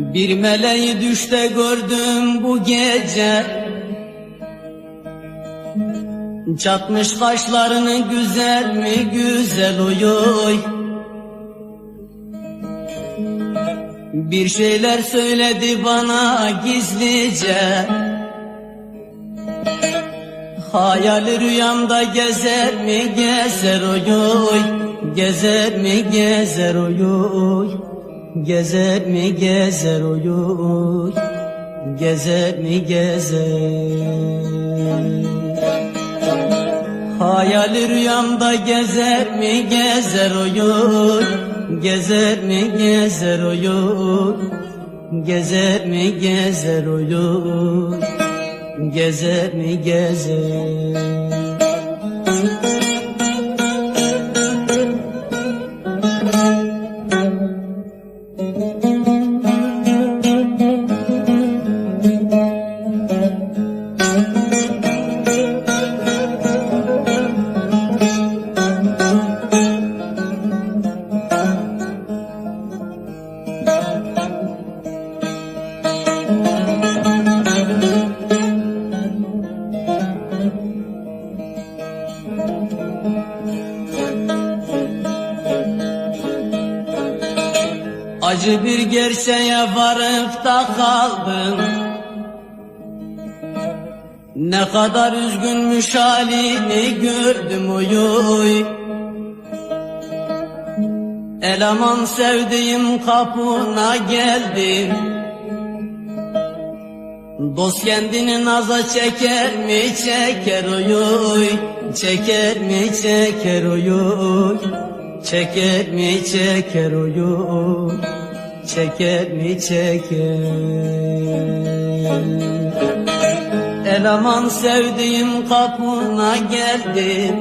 Bir meleği düşte gördüm bu gece. Çatmış kaşlarını güzel mi güzel oy. Bir şeyler söyledi bana gizlice. Hayali rüyamda gezer mi gezer oy Gezer mi gezer oy Gezer mi gezer oy Gezer mi gezer? Hayali rüyamda gezer mi gezer oy Gezer mi gezer oy Gezer mi gezer oy Gezer mi gezer Acı bir gerçeğe varıp da kaldım Ne kadar üzgünmüş halini gördüm oy Eleman sevdiğim kapına geldim. Dost kendini naza çeker mi çeker oy Çeker mi çeker oy Çeker mi çeker oy Çeker mi çeker? Eleman sevdiğim kapına geldim.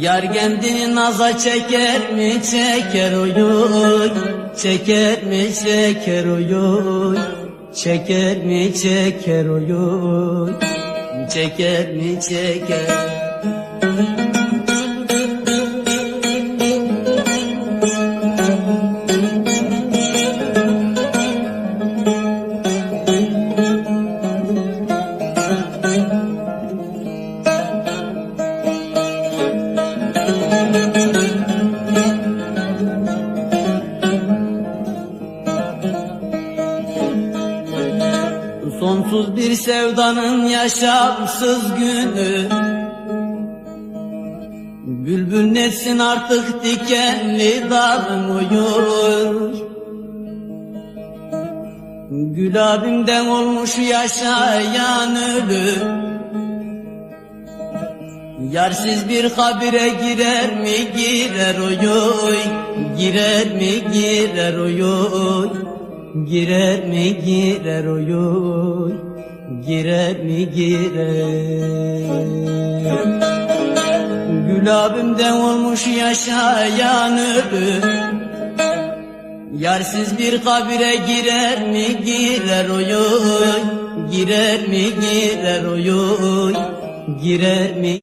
Yar kendini naza çeker mi çeker? Oy Çeker mi çeker? Oy Çeker mi çeker? Oy Çeker mi çeker Sonsuz bir sevdanın yaşamsız günü. Bülbül netsin artık dikenli dalım uyur Gül abimden olmuş yaşayan ölü. Yarsız bir kabire girer mi? Girer oy Girer mi? Girer oy Girer mi girer oy oy Girer mi girer? Gül abimden olmuş yaşayan ölü Yarsız bir kabire girer mi girer oy oy Girer mi girer oy oy Girer mi